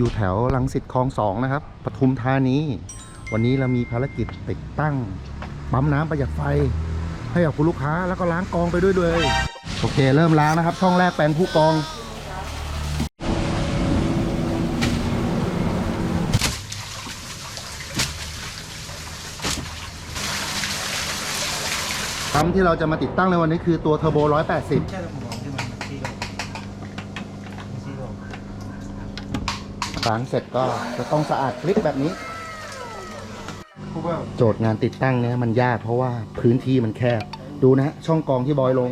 อยู่แถวลังสิตคลองสองนะครับปทุมธานีวันนี้เรามีภารกิจติดตั้งปั๊มน้ำประหยัดไฟ ให้กับคุณลูกค้าแล้วก็ล้างกองไปด้วยเลยโอเค เริ่มล้างนะครับ ช่องแรกแปลงผู้กอง ปั๊มที่เราจะมาติดตั้งในวันนี้คือตัวเทอร์โบ 180 ใช่ผมบอกที่มันที่โลที่โล ล้างเสร็จก็จะต้องสะอาดคลิปแบบนี้ผู้ว่าโจทย์งานติดตั้งเนี่ยมันยากเพราะว่าพื้นที่มันแคบ ดูนะฮะช่องกรองที่บอยลง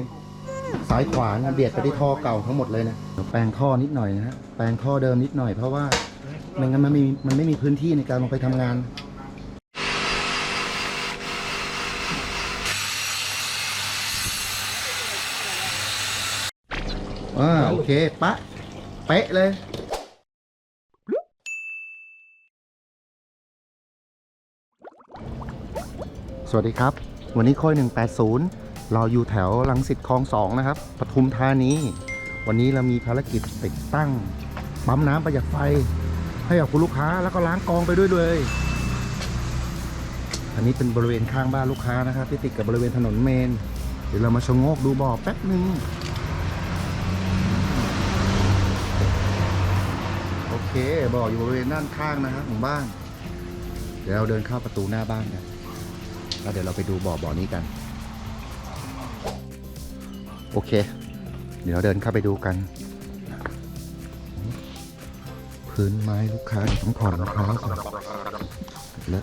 ซ้ายขวานะเบียดไปที่ท่อเก่าทั้งหมดเลยนะเดี๋ยวแปลงท่อนิดหน่อยนะฮะแปลงท่อเดิมนิดหน่อยเพราะว่าไม่งั้นมันไม่มีมันไม่มีพื้นที่ในการลงไปทำงานอ่าโอเคปะเป๊ะเลย สวัสดีครับ วันนี้ค่อย 180 เราอยู่แถวลังสิตคลองสองนะครับปทุมธานี วันนี้เรามีภารกิจติดตั้งปั๊มน้ำประหยัดไฟ ให้กับคุณลูกค้าแล้วก็ล้างกองไปด้วยเลย อันนี้เป็นบริเวณข้างบ้านลูกค้านะครับ ที่ติดกับบริเวณถนนเมน เดี๋ยวเรามาชะโงกดูบ่อแป๊บหนึ่งโอเคบ่ออยู่บริเวณด้านข้างนะครับของบ้าน เดี๋ยวเราเดินเข้าประตูหน้าบ้านกัน แล้วเดี๋ยวเราไปดูบ่อบ่อนี้กัน โอเค เดี๋ยวเราเดินเข้าไปดูกัน พื้นไม้ลูกค้าต้องถอดรองเท้าก่อนแล้ว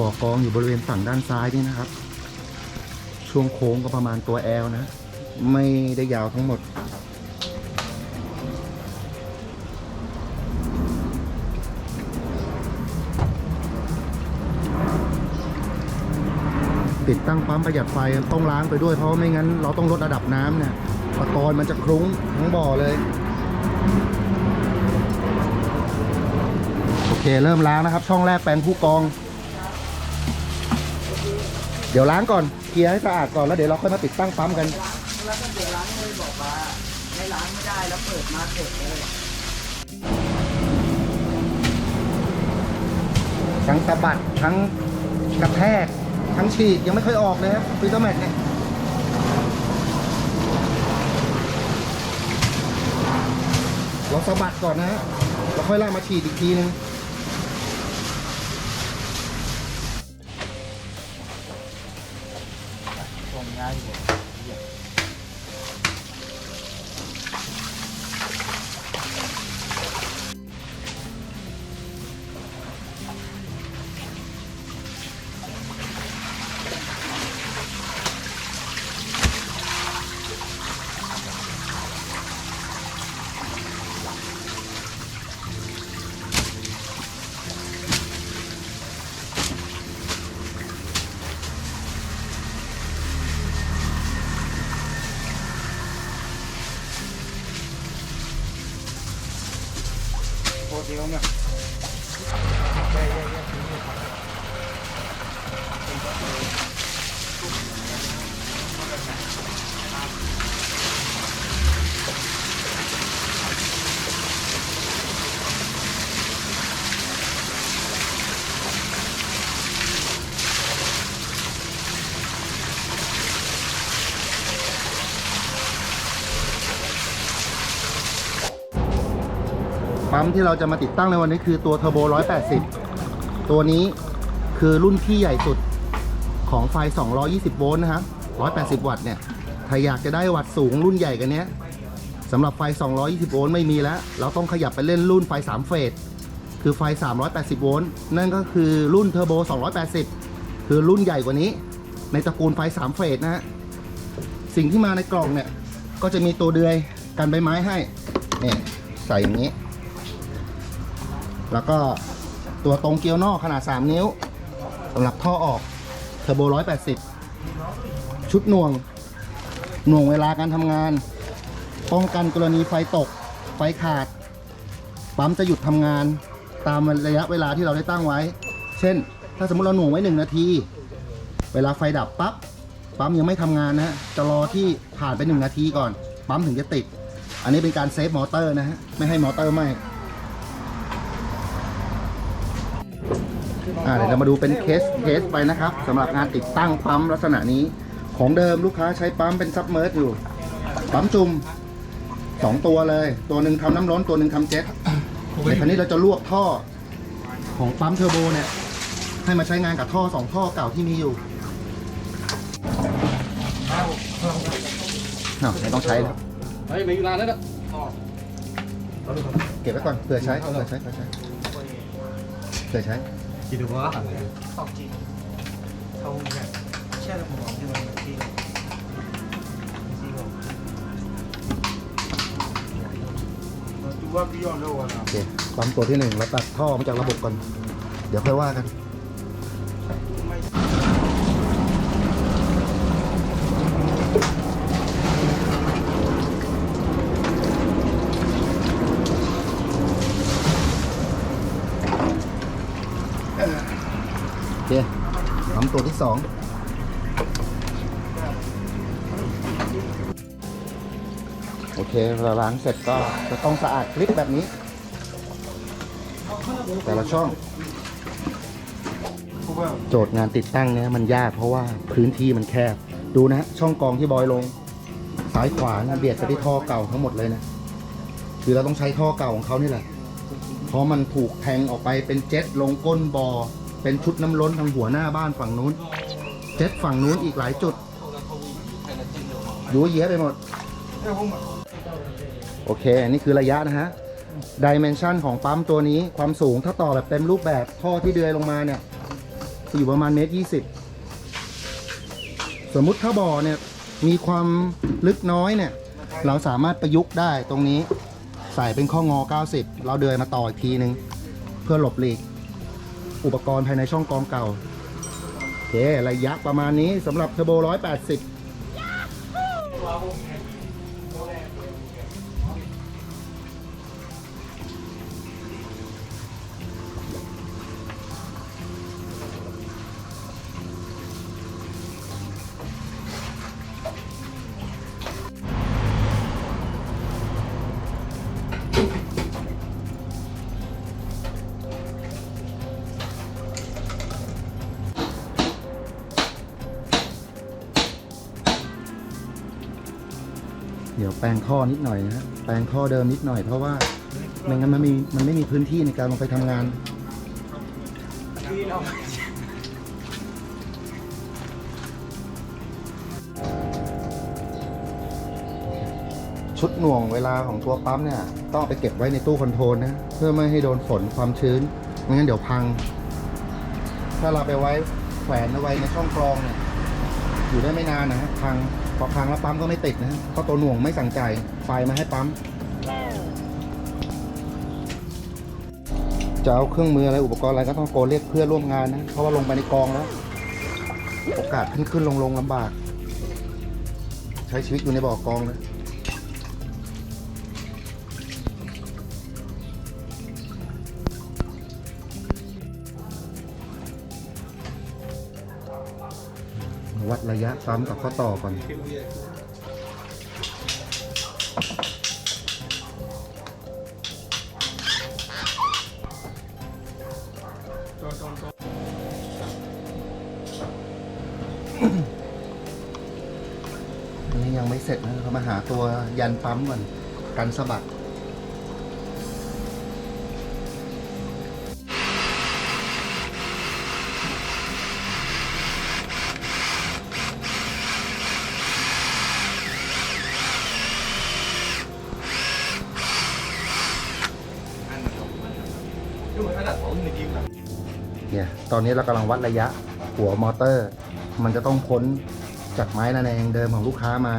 บ่อกองอยู่บริเวณฝั่งด้านซ้ายนี่นะครับ ช่วงโค้งก็ประมาณตัวแอลนะ ไม่ได้ยาวทั้งหมด ติดตั้งปั๊มประหยัดไฟต้องล้างไปด้วยเพราะไม่งั้นเราต้องลดระดับน้ำเนี่ยตะกอนมันจะคลุ้งทั้งบ่อเลยโอเคเริ่มล้างนะครับ ช่องแรกแปลงผู้กอง เดี๋ยวล้างก่อนเคลียร์ให้สะอาดก่อนแล้วเดี๋ยวเราค่อยมาติดตั้งปั๊มกัน แล้วก็เดี๋ยวล้างเลยบอกว่าไม่ล้างไม่ได้แล้วเปิดมาเสร็จเลยทั้งสะบัดทั้งกระแทก ทั้งฉีกยังไม่ค่อยออกเลยครับฟิลเตอร์แมทเนี่ยเราสะบัดก่อนนะฮะเราค่อยลากมาฉีดอีกทีนึง โคตรเดีย ปั๊มที่เราจะมาติดตั้งในวันนี้คือตัวเทอร์โบ 180 ตัวนี้คือรุ่นที่ใหญ่สุดของไฟ 220 โวลต์นะครับ 180 วัตต์เนี่ย ถ้าอยากจะได้วัตต์สูงรุ่นใหญ่กันเนี้ยสำหรับไฟ 220 โวลต์ไม่มีแล้ว เราต้องขยับไปเล่นรุ่นไฟ 3 เฟส คือไฟ 380 โวลต์ นั่นก็คือรุ่นเทอร์โบ 280 คือรุ่นใหญ่กว่านี้ ในตระกูลไฟ 3 เฟสนะฮะ สิ่งที่มาในกล่องเนี่ย ก็จะมีตัวเดือยกันใบไม้ให้เนี่ยใส่อย่างนี้ แล้วก็ตัวตรงเกียวนอกขนาด 3 นิ้วสำหรับท่อออกเทอร์โบ 180 ชุดหน่วง หน่วงเวลาการทำงาน ป้องกันกรณีไฟตก ไฟขาด ปั๊มจะหยุดทำงานตามระยะเวลาที่เราได้ตั้งไว้ เช่น ถ้าสมมติเราหน่วงไว้หนึ่งนาที เวลาไฟดับปั๊บ ปั๊มยังไม่ทำงานนะฮะ จะรอที่ผ่านไปหนึ่งนาทีก่อน ปั๊มถึงจะติด อันนี้เป็นการเซฟมอเตอร์นะฮะ ไม่ให้มอเตอร์ไหม้ อ่าเดี๋ยวเรามาดูเป็นเคสเคสไปนะครับสำหรับงานติดตั้งปั๊มลักษณะนี้ ของเดิมลูกค้าใช้ปั๊มเป็นซับเมอร์อยู่ ปั๊มจุ่มสองตัวเลย ตัวหนึ่งทำน้ำร้อนตัวหนึ่งทำเจ็ตในครั้นี้เราจะลวกท่อของปั๊มเทอร์โบเนี่ย ให้มาใช้งานกับท่อสองท่อเก่าที่มีอยู่เนาะไม่ต้องใช้แล้วเฮ้ยไม่อยู่นานแล้วนะเก็บไว้ก่อนเผื่อใช้เผื่อใช้เผื่อใช้เผื่อใช้ คิดดูว่าตอบจริงเขาแบบแช่ระบบที่มันที่ที่บอกดูว่าพี่ยอดแล้วนะโอเคปั๊มตัวที่หนึ่งเราตัดท่อมาจากระบบก่อน เดี๋ยวค่อยว่ากัน สองโอเคเราล้างเสร็จก็จะต้องสะอาดคลิปแบบนี้ แต่ละช่อง โจทย์งานติดตั้งเนี่ยมันยากเพราะว่าพื้นที่มันแคบ ดูนะ ช่องกรองที่บอยลงซ้ายขวานะเบียดไปที่ท่อเก่าทั้งหมดเลยนะ คือเราต้องใช้ท่อเก่าของเขานี่แหละเพราะมันถูกแทงออกไปเป็นเจ็ตลงก้นบอ่อ เป็นชุดน้ำล้นทางหัวหน้าบ้านฝั่งนู้น เจ็ตฝั่งนู้นอีกหลายจุดยัวเยี้ยไปหมด โอเค อันนี้คือระยะนะฮะดิเมนชันของปั๊มตัวนี้ความสูงถ้าต่อแบบเต็มรูปแบบท่อที่เดือยลงมาเนี่ยจะอยู่ประมาณเมตรยี่สิบสมมุติถ้าบ่อเนี่ยมีความลึกน้อยเนี่ย เราสามารถประยุกต์ได้ตรงนี้ ใส่เป็นข้องอ 90 เราเดือยมาต่ออีกทีนึง เพื่อหลบหลีก อุปกรณ์ภายในช่องกองเก่า โอเค ระยะประมาณนี้สำหรับเทอร์โบ 180 แปลงท่อนิดหน่อยนะฮะแปลงท่อเดิมนิดหน่อย เพราะว่าไม่งั้นมันมีมันไม่มีพื้นที่ในการลงไปทำงาน ชุดหน่วงเวลาของตัวปั๊มเนี่ย ต้องเอาไปเก็บไว้ในตู้คอนโทรลนะ เพื่อไม่ให้โดนฝนความชื้นไม่งั้นเดี๋ยวพัง ถ้าเราไปไว้แขวนเอาไว้ในช่องกรองเนี่ย อยู่ได้ไม่นานนะฮะพัง พอพังแล้วปั๊มก็ไม่ติดนะเพราะตัวหน่วงไม่สั่งใจไฟมาให้ปั๊ม จะเอาเครื่องมืออะไรอุปกรณ์อะไรก็ต้องโกนเรียกเพื่อนร่วมงานนะ เพราะว่าลงไปในกองแล้ว โอกาสขึ้นขึ้นลงลงลำบาก ใช้ชีวิตอยู่ในบ่อกองเลย วัดระยะซ้ำกับข้อต่อก่อน อันนี้ยังไม่เสร็จนะเรามาหาตัวยันปั๊มก่อนกันสะบัด ตอนนี้เรากำลังวัดระยะหัวมอเตอร์ มันจะต้องพ้นจากไม้ระแนงเดิมของลูกค้ามา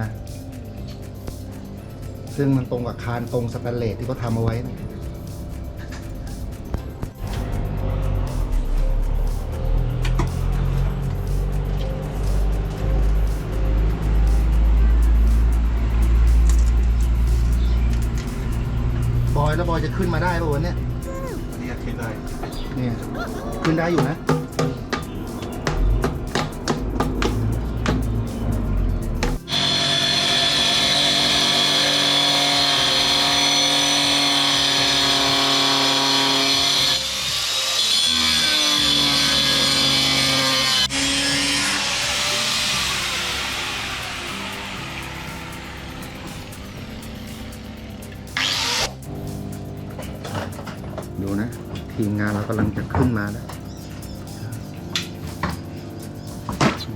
ซึ่งมันตรงกับคานตรงสแตนเลสที่เขาทำเอาไว้นะอยแล้วบอยจะขึ้นมาได้ป่ะวันเนี้ยอันนี้คิดได้ เนี่ยขึ้นได้อยู่นะ มงานเรากำลังจะขึ้นมาแล้ว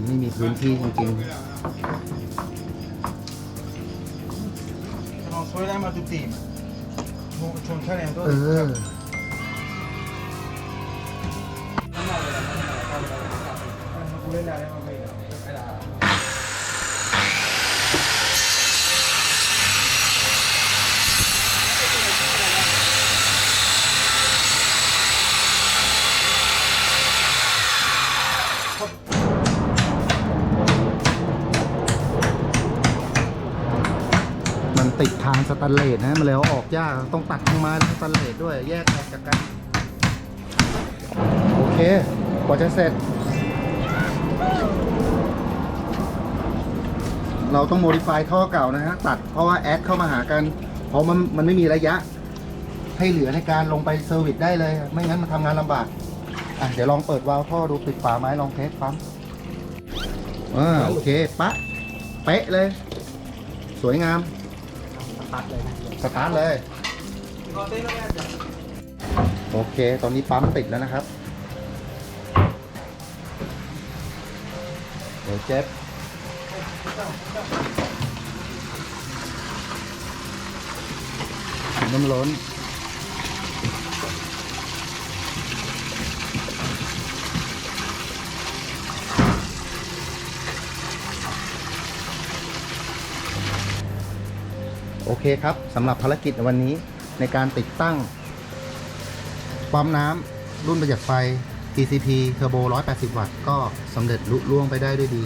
ไม่มีพื้นที่จริง Non spoileriamo a tutti. C'è un talento. ๆเออ สแตนเลสนะมันเลยเออกยากต้องตัดทางไม้และสแตนเลสด้วยแยกออกจากกัน โอเคกว่าจะเสร็จ เราต้องโมดิฟายท่อเก่านะฮะตัดเพราะว่าแอดเข้ามาหากัน เพราะมันมันไม่มีระยะ ให้เหลือในการลงไปเซอร์วิสได้เลย ไม่งั้นมันทำงานลำบากอะเดี๋ยวลองเปิดวาล์วท่อดูปิดฝาไม้ลองเทสปั๊มอ่าโอเคปะเป๊ะเลย สวยงาม ตัดเลยนะสตาร์ทเลย โอเค ตอนนี้ปั๊มติดแล้วนะครับ เดี๋ยวเจ็บน้ำล้น โอเคครับสำหรับภารกิจวันนี้ในการติดตั้ง ปั๊มน้ำรุ่นประหยัดไฟ TCP Turbo 180 วัตต์ก็สำเร็จลุล่วงไปได้ด้วยดี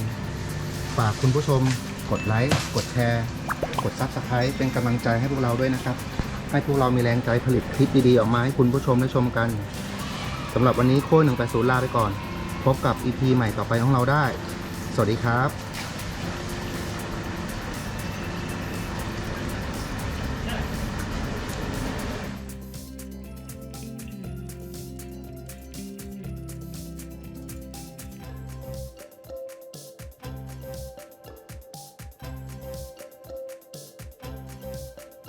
ฝากคุณผู้ชมกดไลค์ กดแชร์ กด Subscribe เป็นกำลังใจให้พวกเราด้วยนะครับ ให้พวกเรามีแรงใจผลิตคลิปดีๆ ออกมาให้คุณผู้ชมได้ชมกันสำหรับวันนี้โค้ด180 ลาไปก่อน พบกับ EP ใหม่ต่อไปของเราได้ สวัสดีครับ